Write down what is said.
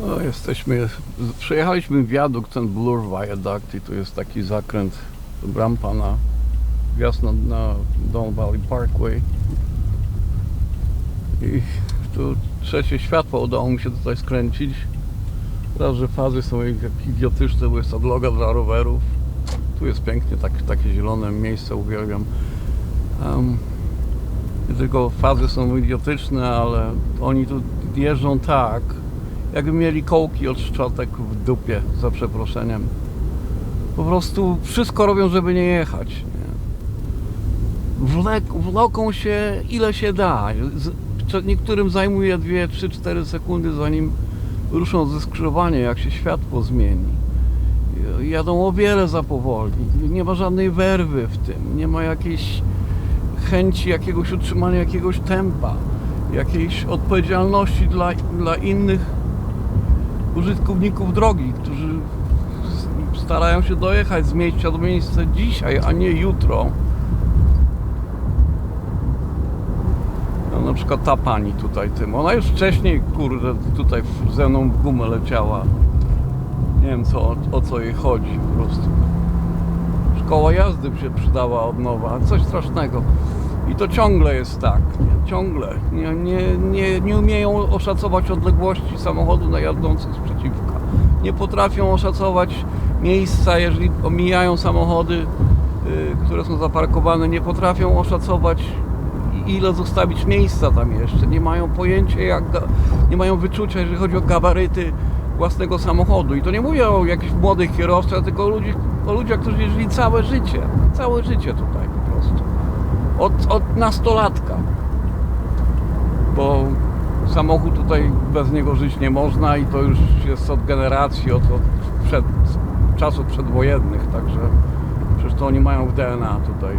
No, jesteśmy, przejechaliśmy wiadukt, ten Blur Viaduct i tu jest taki zakręt, rampa na wjazd na, na Don Valley Parkway. I tu trzecie światło udało mi się tutaj skręcić. Raz, że fazy są idiotyczne, bo jest odloga dla rowerów. Tu jest pięknie, tak, takie zielone miejsce, uwielbiam. Um, tylko fazy są idiotyczne, ale oni tu jeżdżą tak, jakby mieli kołki od szczotek w dupie, za przeproszeniem. Po prostu wszystko robią, żeby nie jechać. Nie? Wlek, wloką się ile się da. Niektórym zajmuje 2, 3, 4 sekundy, zanim ruszą ze skrzyżowania, jak się światło zmieni. Jadą o wiele za powoli. Nie ma żadnej werwy w tym. Nie ma jakiejś chęci jakiegoś utrzymania jakiegoś tempa, jakiejś odpowiedzialności dla, dla innych użytkowników drogi, którzy starają się dojechać z miejsca do miejsca dzisiaj, a nie jutro. No, na przykład ta pani tutaj tym, ona już wcześniej, kurde, tutaj ze mną w gumę leciała. Nie wiem co, o, o co jej chodzi po prostu. Szkoła jazdy by się przydała od nowa, coś strasznego. I to ciągle jest tak, nie? ciągle. Nie, nie, nie, nie umieją oszacować odległości samochodu na jadących sprzeciwka. Nie potrafią oszacować miejsca, jeżeli omijają samochody, y, które są zaparkowane, nie potrafią oszacować ile zostawić miejsca tam jeszcze. Nie mają pojęcia, jak, nie mają wyczucia, jeżeli chodzi o gabaryty własnego samochodu. I to nie mówię o jakichś młodych kierowcach, tylko o, ludzi, o ludziach, którzy jeździli całe życie. Całe życie tutaj. Od, od nastolatka. Bo samochód tutaj bez niego żyć nie można i to już jest od generacji, od, od przed, czasów przedwojennych, także przecież to oni mają w DNA tutaj.